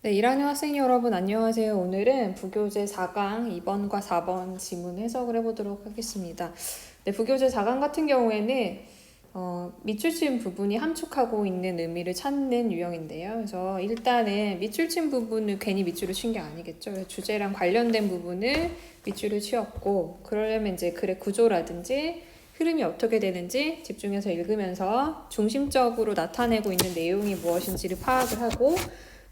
네, 1학년 학생 여러분 안녕하세요. 오늘은 부교재 4강 2번과 4번 지문 해석을 해보도록 하겠습니다. 네, 부교재 4강 같은 경우에는 어, 밑줄친 부분이 함축하고 있는 의미를 찾는 유형인데요. 그래서 일단은 밑줄친 부분을 괜히 밑줄을 친 게 아니겠죠. 주제랑 관련된 부분을 밑줄을 치었고 그러려면 이제 글의 구조라든지 흐름이 어떻게 되는지 집중해서 읽으면서 중심적으로 나타내고 있는 내용이 무엇인지를 파악을 하고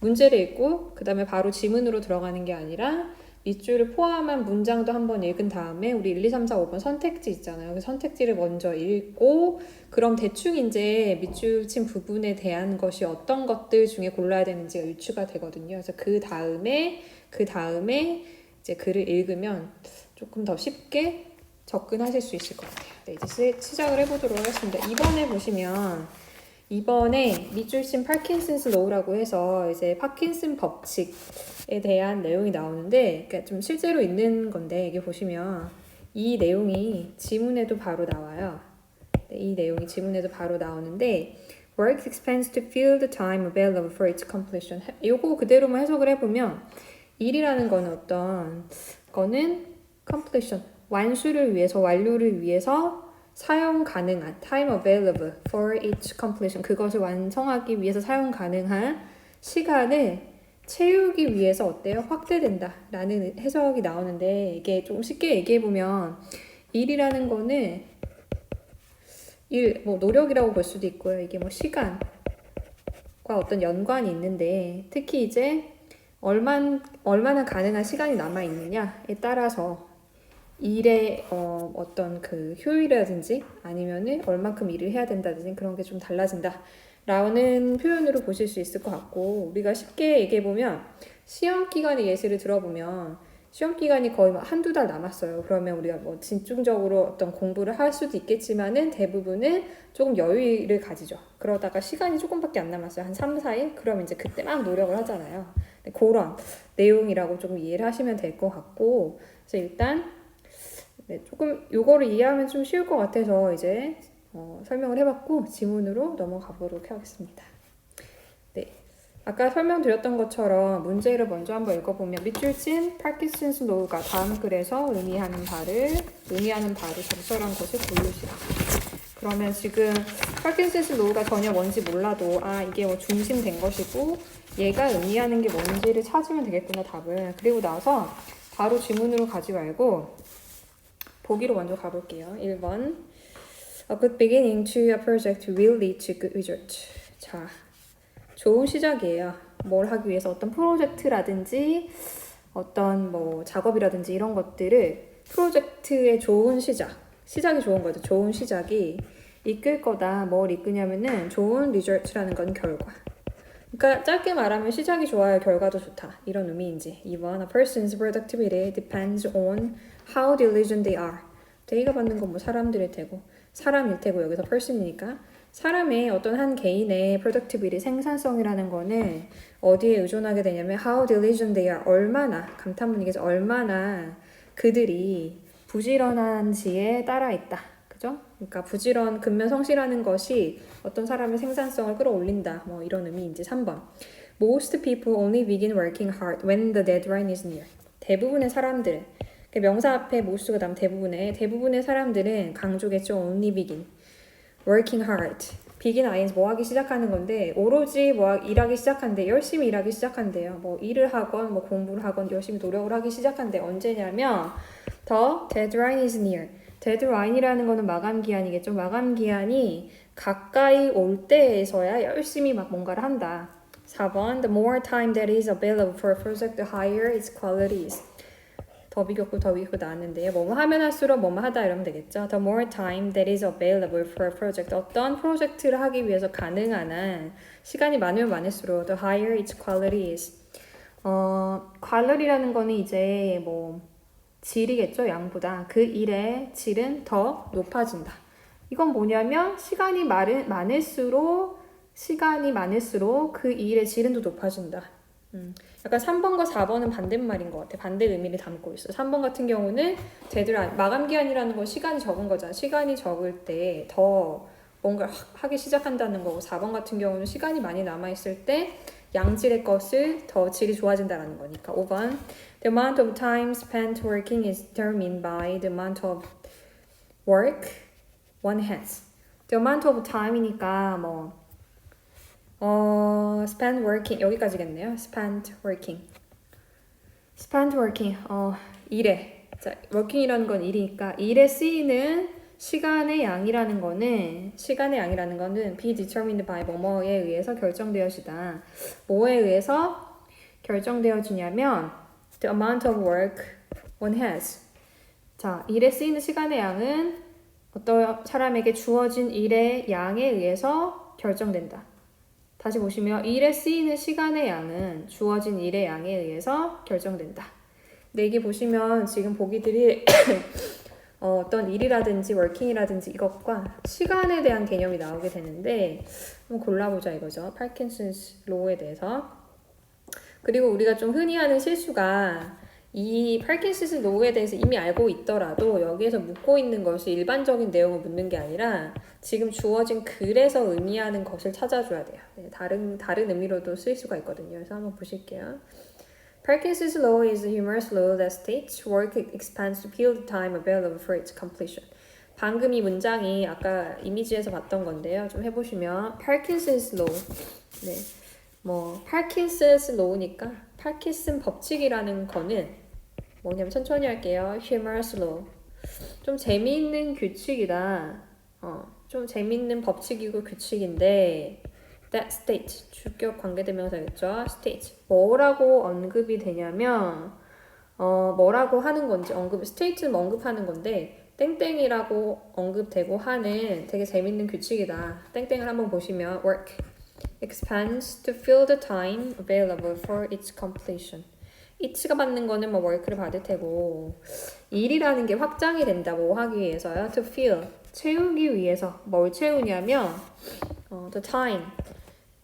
문제를 읽고 그 다음에 바로 지문으로 들어가는 게 아니라 밑줄을 포함한 문장도 한번 읽은 다음에 우리 1, 2, 3, 4, 5번 선택지 있잖아요. 그 선택지를 먼저 읽고 그럼 대충 이제 밑줄 친 부분에 대한 것이 어떤 것들 중에 골라야 되는지가 유추가 되거든요. 그래서 그 다음에 그 다음에 이제 글을 읽으면 조금 더 쉽게 접근하실 수 있을 것 같아요. 네, 이제 시- 시작을 해보도록 하겠습니다. 이번에 보시면 이번에 밑줄친 파킨슨스 로우라고 해서 이제 파킨슨 법칙에 대한 내용이 나오는데 그러니까 좀 실제로 있는 건데 이게 보시면 이 내용이 지문에도 바로 나와요. 네, 이 내용이 지문에도 바로 나오는데 work expense to fill the time available for its completion. 요거 그대로만 해석을 해보면 일이라는 거는 어떤 거는 completion 완수를 위해서 완료를 위해서 사용 가능한 time available for its completion 그것을 완성하기 위해서 사용 가능한 시간을 채우기 위해서 어때요? 확대된다 라는 해석이 나오는데 이게 좀 쉽게 얘기해 보면 일이라는 거는 일, 뭐 노력이라고 볼 수도 있고요. 이게 뭐 시간과 어떤 연관이 있는데 특히 이제 얼만, 얼마나 가능한 시간이 남아 있느냐에 따라서 일의 어, 어떤 그 효율이라든지 아니면은 얼만큼 일을 해야 된다든지 그런 게 좀 달라진다. 라는 표현으로 보실 수 있을 것 같고 우리가 쉽게 얘기해 보면 시험 기간의 예시를 들어보면 시험 기간이 거의 막 한두 달 남았어요. 그러면 우리가 뭐 집중적으로 어떤 공부를 할 수도 있겠지만은 대부분은 조금 여유를 가지죠. 그러다가 시간이 조금밖에 안 남았어요. 한 3, 4일? 그럼 이제 그때 막 노력을 하잖아요. 네, 그런 내용이라고 조금 이해를 하시면 될 것 같고 그래서 일단 네, 조금 요거를 이해하면 좀 쉬울 것 같아서 이제 어, 설명을 해봤고 지문으로 넘어가 보도록 하겠습니다. 네, 아까 설명드렸던 것처럼 문제를 먼저 한번 읽어보면 밑줄 친 파킨슨스 노우가 다음 글에서 의미하는 바를 의미하는 바를 적절한 것을 고르시라. 그러면 지금 파킨슨스 노우가 전혀 뭔지 몰라도 아 이게 뭐 중심된 것이고 얘가 의미하는 게 뭔지를 찾으면 되겠구나 답을. 그리고 나서 바로 지문으로 가지 말고 보기로 먼저 가볼게요. 1번. A good beginning to a project will lead to good result. 자, 좋은 시작이에요. 뭘 하기 위해서 어떤 프로젝트라든지 어떤 뭐 작업이라든지 이런 것들을 프로젝트의 좋은 시작, 시작이 좋은 거죠. 좋은 시작이 이끌 거다. 뭘 이끄냐면은 좋은 리절트라는 건 결과. 그러니까 짧게 말하면 시작이 좋아야 결과도 좋다. 이런 의미인지. 2번 A person's productivity depends on how diligent they are. they가 받는 건 뭐 사람들일 테고 사람일 테고 여기서 person이니까. 사람의 어떤 한 개인의 productivity 생산성이라는 거는 어디에 의존하게 되냐면 how diligent they are. 얼마나 감탄문이겠죠 얼마나 그들이 부지런한지에 따라 있다. 그죠? 그러니까 부지런 근면 성실하는 것이 어떤 사람의 생산성을 끌어올린다. 뭐 이런 의미인지 3번. Most people only begin working hard when the deadline is near. 대부분의 사람들 그 명사 앞에 most가 다음 대부분의 대부분의 사람들은 강조겠죠 only begin working hard. begin ings 뭐 하기 시작하는 건데 오로지 뭐 하- 일하기 시작한대 열심히 일하기 시작한대요. 뭐 일을 하건 뭐 공부를 하건 열심히 노력을 하기 시작한대 언제냐면 더 deadline is near. deadline이라는 거는 마감 기한이겠죠. 마감 기한이 가까이 올 때에서야 열심히 막 뭔가를 한다. 4번 The more time that is available for a project, the higher its quality is. 더 비교고 더 비교고 나왔는데요. 뭐뭐 하면 할수록 뭐뭐 하다 이러면 되겠죠. The more time that is available for a project. 어떤 프로젝트를 하기 위해서 가능한 한 시간이 많으면 많을수록 the higher its quality is. 어, quality라는 거는 이제 뭐 질이겠죠. 양보다. 그 일의 질은 더 높아진다. 이건 뭐냐면 시간이 많을, 많을수록 시간이 많을수록 그 일의 질은 더 높아진다. 음. 약간 3번과 4번은 반대말인 것 같아. 반대 의미를 담고 있어. 3번 같은 경우는 데드라인, 마감 기한이라는 건 시간이 적은 거잖아. 시간이 적을 때 더 뭔가 를 하기 시작한다는 거고 4번 같은 경우는 시간이 많이 남아 있을 때 양질의 것을 더 질이 좋아진다라는 거니까 5번 The amount of time spent working is determined by the amount of work one has. The amount of time이니까 뭐 어, spend working 여기까지겠네요. spend working. spend working 어, 일에 자, working이라는 건 일이니까 일에 쓰이는 시간의 양이라는 거는 시간의 양이라는 거는 be determined by 뭐뭐에 의해서 결정되어지다. 뭐에 의해서 결정되어지냐면 the amount of work one has. 자, 일에 쓰이는 시간의 양은 어떤 사람에게 주어진 일의 양에 의해서 결정된다. 다시 보시면 일에 쓰이는 시간의 양은 주어진 일의 양에 의해서 결정된다. 근데 이게 보시면 지금 보기들이 어, 어떤 일이라든지 워킹이라든지 이것과 시간에 대한 개념이 나오게 되는데 한번 골라보자 이거죠. 파킨슨스 로에 대해서. 그리고 우리가 좀 흔히 하는 실수가 이 파킨슨스 로에 대해서 이미 알고 있더라도 여기에서 묻고 있는 것이 일반적인 내용을 묻는 게 아니라 지금 주어진 글에서 의미하는 것을 찾아줘야 돼요. 네, 다른 다른 의미로도 쓰일 수가 있거든요. 그래서 한번 보실게요. Parkinson's law is a humorous law that states work expands to fill the time available for its completion. 방금 이 문장이 아까 이미지에서 봤던 건데요. 좀 해보시면 Parkinson's law, 네, 뭐 Parkinson's law니까 파킨슨 법칙이라는 거는 뭐냐면 천천히 할게요. humorous law. 좀 재미있는 규칙이다. 어, 좀 재미있는 법칙이고 규칙인데 that state 주격 관계대명사겠죠. state 뭐라고 언급이 되냐면 어 뭐라고 하는 건지 언급 state는 언급하는 건데 땡땡이라고 언급되고 하는 되게 재밌는 규칙이다. 땡땡을 한번 보시면 work expands to fill the time available for its completion. It가 받는 거는 뭐 work를 받을 테고 일이라는 게 확장이 된다. 뭐 하기 위해서요? to fill 채우기 위해서 뭘 채우냐면 어, the time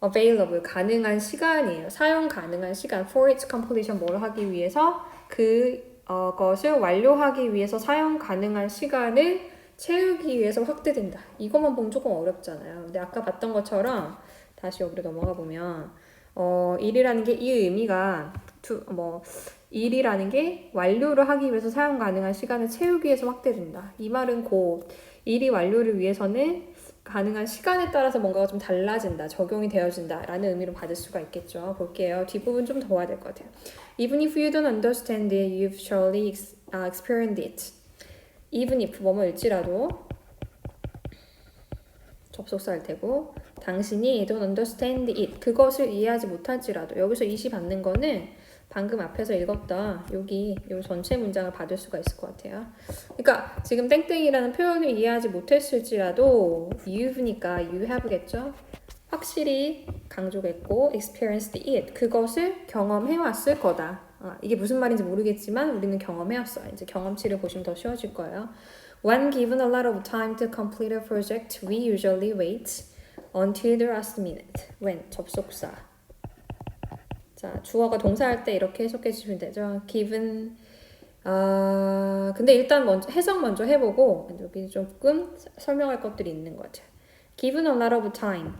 available 가능한 시간이에요. 사용 가능한 시간 for its completion 뭘 하기 위해서 그 어, 것을 완료하기 위해서 사용 가능한 시간을 채우기 위해서 확대된다. 이것만 보면 조금 어렵잖아요. 근데 아까 봤던 것처럼 다시 여기로 넘어가 보면 어, 일이라는 게 이 의미가 두, 뭐 일이라는 게 완료를 하기 위해서 사용 가능한 시간을 채우기 위해서 확대된다. 이 말은 곧 일이 완료를 위해서는 가능한 시간에 따라서 뭔가가 좀 달라진다, 적용이 되어진다 라는 의미로 받을 수가 있겠죠. 볼게요. 뒷부분 좀더 봐야 될 것 같아요. Even if you don't understand it, you've surely uh, experienced it. Even if 뭐뭐 일지라도 접속사일 테고 당신이 don't understand it 그것을 이해하지 못할지라도 여기서 이시 받는 거는 방금 앞에서 읽었던 여기 요 전체 문장을 받을 수가 있을 것 같아요. 그러니까 지금 땡땡이라는 표현을 이해하지 못했을지라도 you've니까 you have겠죠. 확실히 강조했고 experienced it 그것을 경험해 왔을 거다. 아, 이게 무슨 말인지 모르겠지만 우리는 경험해 왔어. 이제 경험치를 보시면 더 쉬워질 거예요. When given a lot of time to complete a project, we usually wait until the last minute. When 접속사. 자, 주어가 동사할 때 이렇게 해석해 주시면 되죠. given 아, 근데 일단 먼저 해석 먼저 해 보고 여기 조금 설명할 것들이 있는 것 같아요. given a lot of time.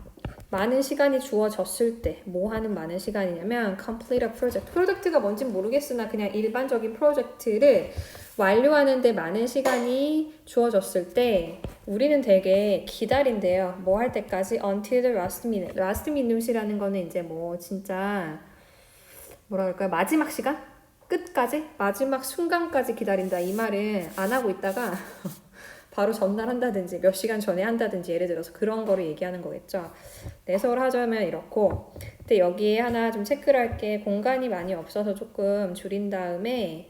많은 시간이 주어졌을 때 뭐 하는 많은 시간이냐면 complete a project. 프로젝트가 뭔지 모르겠으나 그냥 일반적인 프로젝트를 완료하는 데 많은 시간이 주어졌을 때 우리는 되게 기다린대요. 뭐 할 때까지 until the last minute. last minute이라는 거는 이제 뭐 진짜 뭐라 그럴까요? 마지막 시간? 끝까지? 마지막 순간까지 기다린다. 이 말은 안 하고 있다가 바로 전날 한다든지 몇 시간 전에 한다든지 예를 들어서 그런 거를 얘기하는 거겠죠. 내설 하자면 이렇고 근데 여기에 하나 좀 체크를 할 게 공간이 많이 없어서 조금 줄인 다음에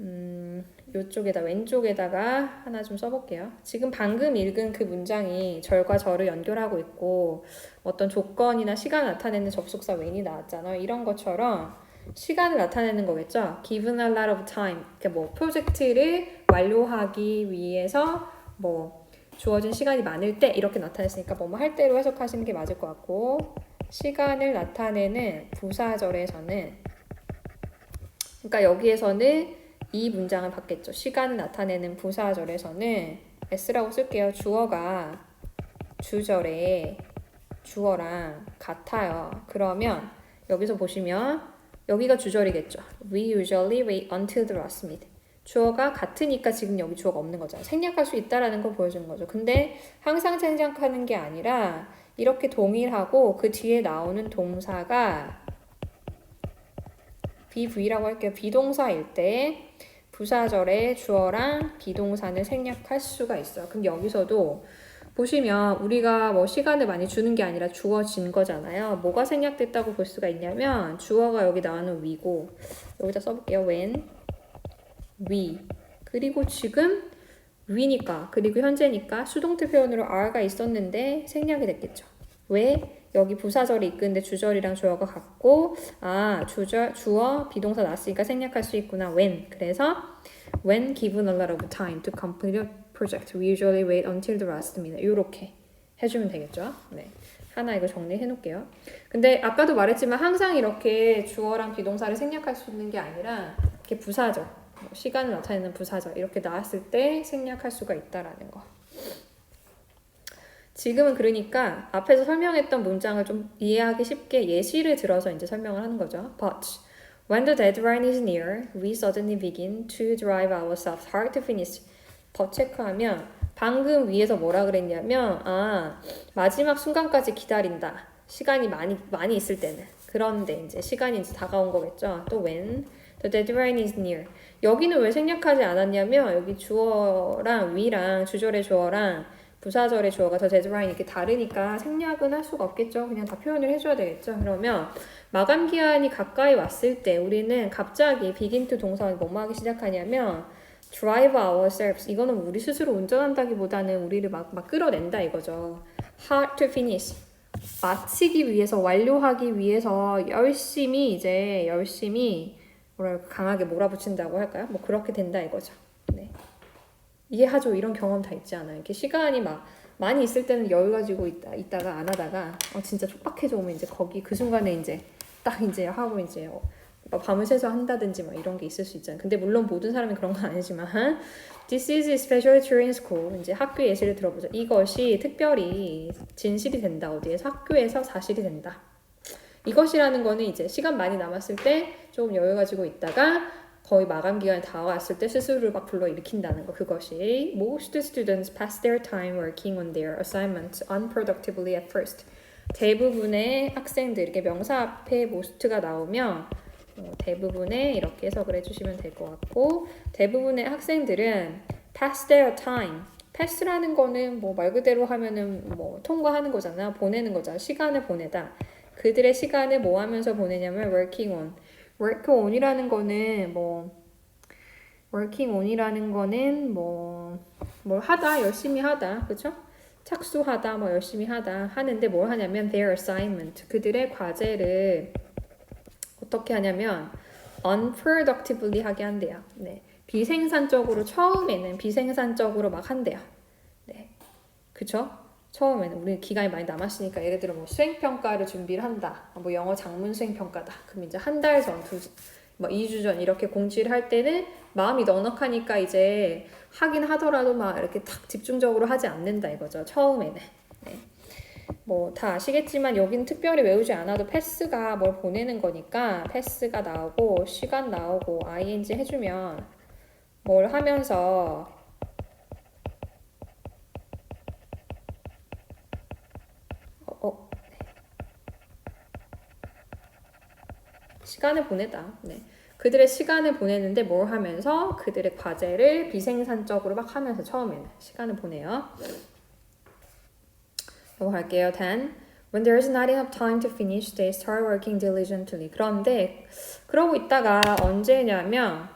음, 요쪽에다 왼쪽에다가 하나 좀 써볼게요. 지금 방금 읽은 그 문장이 절과 절을 연결하고 있고 어떤 조건이나 시간을 나타내는 접속사 when이 나왔잖아요. 이런 것처럼 시간을 나타내는 거겠죠. Given a lot of time. 그러니까 뭐 프로젝트를 완료하기 위해서 뭐 주어진 시간이 많을 때 이렇게 나타냈으니까 뭐뭐 할 때로 해석하시는 게 맞을 것 같고 시간을 나타내는 부사절에서는 그러니까 여기에서는 이 문장을 받겠죠. 시간을 나타내는 부사절에서는 s라고 쓸게요. 주어가 주절에 주어랑 같아요. 그러면 여기서 보시면 여기가 주절이겠죠. We usually wait until minute. 주어가 같으니까 지금 여기 주어가 없는 거잖아요. 생략할 수 있다라는 걸 보여주는 거죠. 근데 항상 생략하는 게 아니라 이렇게 동일하고 그 뒤에 나오는 동사가 BV라고 할게요. 비동사일 때 부사절에 주어랑 비동사는 생략할 수가 있어요. 그럼 여기서도 보시면 우리가 뭐 시간을 많이 주는 게 아니라 주어진 거잖아요. 뭐가 생략됐다고 볼 수가 있냐면 주어가 여기 나오는 위고 여기다 써볼게요. when, we 그리고 지금 위니까 그리고 현재니까 수동태 표현으로 are가 있었는데 생략이 됐겠죠. 왜? 여기 부사절이 있는데 주절이랑 주어가 같고 아 주절 주어 비동사 나왔으니까 생략할 수 있구나 when 그래서 when given a lot of time to complete project. We usually wait until the last minute. 이렇게 해주면 되겠죠? 네. 하나 이거 정리해 놓을게요. 근데 아까도 말했지만 항상 이렇게 주어랑 비동사를 생략할 수 있는 게 아니라 이렇게 부사절 뭐 시간을 나타내는 부사절 이렇게 나왔을 때 생략할 수가 있다라는 거. 지금은 그러니까 앞에서 설명했던 문장을 좀 이해하기 쉽게 예시를 들어서 이제 설명을 하는 거죠. But when the deadline is near, we suddenly begin to drive ourselves hard to finish. 더 체크하면 방금 위에서 뭐라 그랬냐면 아 마지막 순간까지 기다린다. 시간이 많이 많이 있을 때는 그런데 이제 시간이 이제 다가온 거겠죠. 또 when the deadline is near. 여기는 왜 생략하지 않았냐면 여기 주어랑 위랑 주절의 주어랑 부사절의 주어가 더 데드라인 이렇게 다르니까 생략은 할 수가 없겠죠. 그냥 다 표현을 해줘야 되겠죠. 그러면 마감 기한이 가까이 왔을 때 우리는 갑자기 begin to 동사를 뭐뭐 하기 시작하냐면 drive ourselves 이거는 우리 스스로 운전한다기보다는 우리를 막, 막 끌어낸다 이거죠. hard to finish 마치기 위해서 완료하기 위해서 열심히 이제 열심히 뭐랄까 강하게 몰아붙인다고 할까요? 뭐 그렇게 된다 이거죠. 네. 이해하죠. 이런 경험 다 있지 않아요. 이렇게 시간이 막 많이 있을 때는 여유 가지고 있다 있다가 안 하다가 어, 진짜 촉박해져 오면 이제 거기 그 순간에 이제 딱 이제 하고 이제 어, 막 밤을 새서 한다든지 막 이런 게 있을 수 있잖아요. 근데 물론 모든 사람이 그런 건 아니지만 This is especially true in school. 이제 학교 예시를 들어보죠. 이것이 특별히 진실이 된다. 어디에서 학교에서 사실이 된다. 이것이라는 거는 이제 시간 많이 남았을 때좀 여유 가지고 있다가 거의 마감 기간이 다가왔을 때 스스로를 막 불러 일으킨다는 거 그것이 most students pass their time working on their assignments unproductively at first 대부분의 학생들에게 명사 앞에 most가 나오면 어, 대부분의 이렇게 해석을 해주시면 될 것 같고 대부분의 학생들은 pass their time. pass라는 거는 뭐 말 그대로 하면은 뭐 통과하는 거잖아 보내는 거잖아 시간을 보내다. 그들의 시간을 뭐 하면서 보내냐면 working on. work on이라는 거는 뭐 working on이라는 거는 뭐 뭘 하다 열심히 하다 그렇죠? 착수하다 뭐 열심히 하다 하는데 뭘 하냐면 their assignment 그들의 과제를 어떻게 하냐면 unproductively 하게 한대요. 네. 비생산적으로 처음에는 비생산적으로 막 한대요. 네. 그쵸? 처음에는 우리 기간이 많이 남았으니까 예를 들어 뭐 수행 평가를 준비를 한다. 뭐 영어 장문 수행 평가다. 그럼 이제 한 달 전, 두, 뭐 2주 전 이렇게 공지를 할 때는 마음이 넉넉하니까 이제 하긴 하더라도 막 이렇게 탁 집중적으로 하지 않는다 이거죠. 처음에는. 네. 뭐다 아시겠지만 여기는 특별히 외우지 않아도 패스가 뭘 보내는 거니까 패스가 나오고 시간 나오고 ing 해주면 뭘 하면서 어, 어. 시간을 보내다. 네. 그들의 시간을 보내는데 뭘 하면서 그들의 과제를 비생산적으로 막 하면서 처음에는 시간을 보내요. 할게요. 10. When there is not enough time to finish, they start working diligently. 그런데 그러고 있다가 언제냐면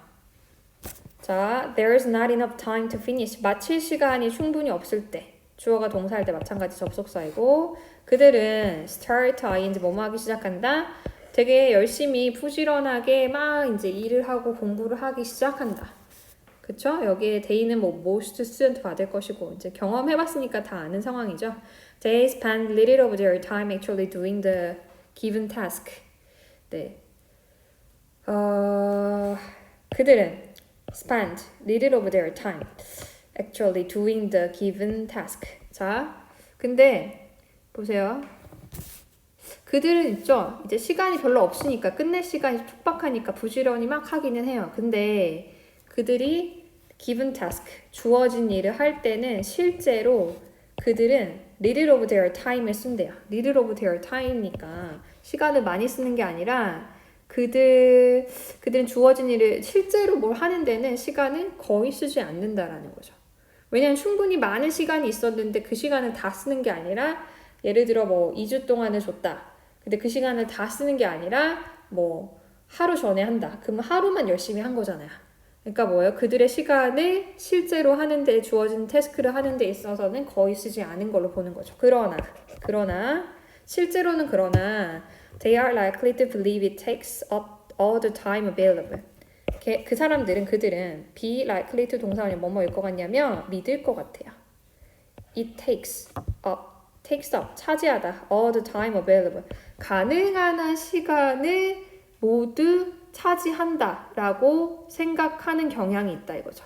자, there is not enough time to finish. 마칠 시간이 충분히 없을 때. 주어가 동사할 때 마찬가지 접속사이고 그들은 start ing 뭐뭐 하기 시작한다. 되게 열심히 부지런하게 막 이제 일을 하고 공부를 하기 시작한다. 그쵸? 여기에 they는 뭐 most student 받을 것이고 이제 경험해봤으니까 다 아는 상황이죠. They spend little of their time actually doing the given task. 네. 어, 그들은 spend little of their time actually doing the given task. 자, 근데 보세요. 그들은 있죠. 이제 시간이 별로 없으니까 끝낼 시간이 촉박하니까 부지런히 막 하기는 해요. 근데 그들이 given task 주어진 일을 할 때는 실제로 그들은 little of their time을 쓴대요. little of their time니까 시간을 많이 쓰는 게 아니라 그들 그들은 주어진 일을 실제로 뭘 하는 데는 시간을 거의 쓰지 않는다라는 거죠. 왜냐하면 충분히 많은 시간이 있었는데 그 시간을 다 쓰는 게 아니라 예를 들어 뭐 2주 동안을 줬다. 근데 그 시간을 다 쓰는 게 아니라 뭐 하루 전에 한다. 그러면 하루만 열심히 한 거잖아요. 그러니까 뭐예요? 그들의 시간을 실제로 하는데 주어진 태스크를 하는 데 있어서는 거의 쓰지 않은 걸로 보는 거죠. 그러나 그러나 실제로는 그러나 they are likely to believe it takes up all the time available. 걔- 그 사람들은 그들은 be likely to 동사원이 뭐뭐일 것 같냐면 믿을 것 같아요. It takes up, takes up 차지하다 all the time available 가능한 한 시간을 모두 차지한다라고 생각하는 경향이 있다 이거죠.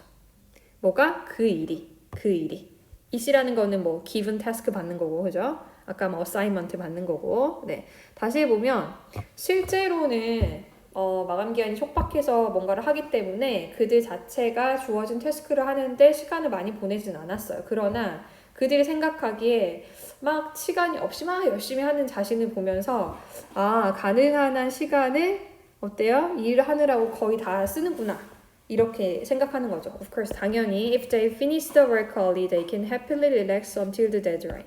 뭐가 그 일이 그 일이 이시라는 거는 뭐 given task 받는 거고 그죠? 아까 뭐 assignment 받는 거고 네 다시 해보면 실제로는 어, 마감 기한이 촉박해서 뭔가를 하기 때문에 그들 자체가 주어진 태스크를 하는데 시간을 많이 보내진 않았어요. 그러나 그들이 생각하기에 막 시간이 없이 막 열심히 하는 자신을 보면서 아 가능한 한 시간을 어때요? 일을 하느라고 거의 다 쓰는구나. 이렇게 생각하는 거죠. Of course, 당연히 if they finish the work early, they can happily relax until the deadline.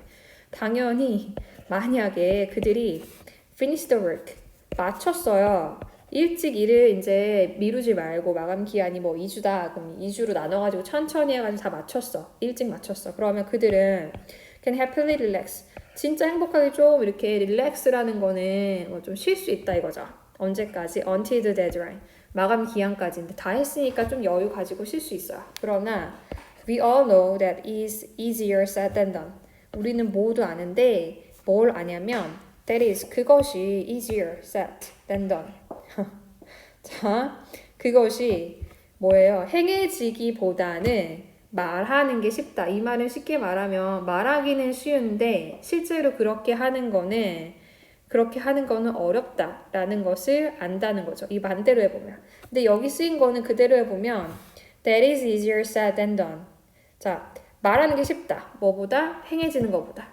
당연히 만약에 그들이 finish the work 마쳤어요. 일찍 일을 이제 미루지 말고 마감 기한이 뭐 2주다. 그럼 2주로 나눠 가지고 천천히 해 가지고 다 마쳤어. 일찍 마쳤어. 그러면 그들은 can happily relax. 진짜 행복하게 좀 이렇게 relax라는 거는 뭐 좀 쉴 수 있다 이거죠. 언제까지? until the deadline. 마감 기한까지인데 다 했으니까 좀 여유 가지고 쉴 수 있어요. 그러나 we all know that is easier said than done. 우리는 모두 아는데 뭘 아냐면 that is 그것이 easier said than done. 자, 그것이 뭐예요? 행해지기보다는 말하는 게 쉽다. 이 말은 쉽게 말하면 말하기는 쉬운데 실제로 그렇게 하는 거는 그렇게 하는 거는 어렵다라는 것을 안다는 거죠. 이 반대로 해보면. 근데 여기 쓰인 거는 그대로 해보면 that is easier said than done. 자, 말하는 게 쉽다. 뭐보다 행해지는 것보다.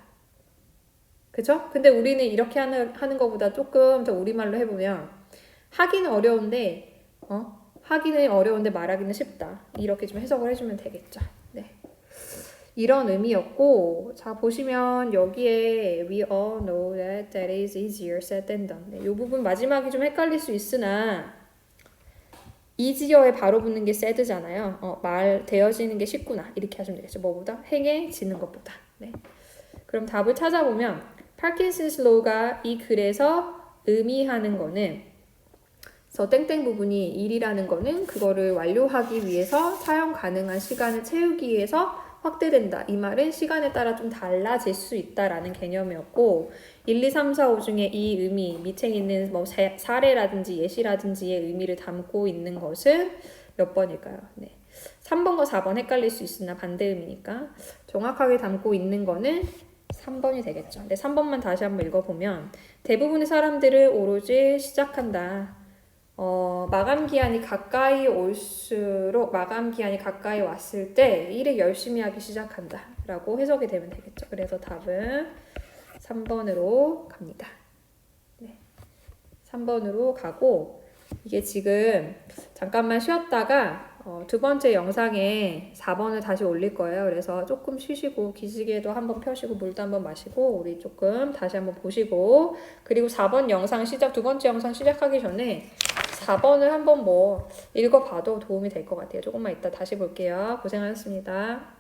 그죠? 근데 우리는 이렇게 하는, 하는 것보다 조금 더 우리말로 해보면 하기는 어려운데 어? 하기는 어려운데 말하기는 쉽다. 이렇게 좀 해석을 해주면 되겠죠. 네. 이런 의미였고 자 보시면 여기에 we all know that that is easier said than done. 네, 이 부분 마지막이 좀 헷갈릴 수 있으나 easier에 바로 붙는 게 sad잖아요. 어, 말 되어지는 게 쉽구나 이렇게 하시면 되겠죠. 뭐보다 행해지는 것보다. 네. 그럼 답을 찾아보면 파킨슨스 로가 이 글에서 의미하는 거는 저 땡땡 부분이 일이라는 거는 그거를 완료하기 위해서 사용 가능한 시간을 채우기 위해서 확대된다. 이 말은 시간에 따라 좀 달라질 수 있다라는 개념이었고 1, 2, 3, 4, 5 중에 이 의미 밑에 있는 뭐 사- 사례라든지 예시라든지의 의미를 담고 있는 것은 몇 번일까요? 네. 3번과 4번 헷갈릴 수 있으나 반대 의미니까 정확하게 담고 있는 거는 3번이 되겠죠. 근데 3번만 다시 한번 읽어보면 대부분의 사람들을 오로지 시작한다. 어, 마감 기한이 가까이 올수록 마감 기한이 가까이 왔을 때 일을 열심히 하기 시작한다. 라고 해석이 되면 되겠죠. 그래서 답은 3번으로 갑니다. 네. 3번으로 가고 이게 지금 잠깐만 쉬었다가 어, 두 번째 영상에 4번을 다시 올릴 거예요. 그래서 조금 쉬시고 기지개도 한번 펴시고 물도 한번 마시고 우리 조금 다시 한번 보시고 그리고 4번 영상 시작 두 번째 영상 시작하기 전에 4번을 한번 뭐 읽어봐도 도움이 될 것 같아요. 조금만 이따 다시 볼게요. 고생하셨습니다.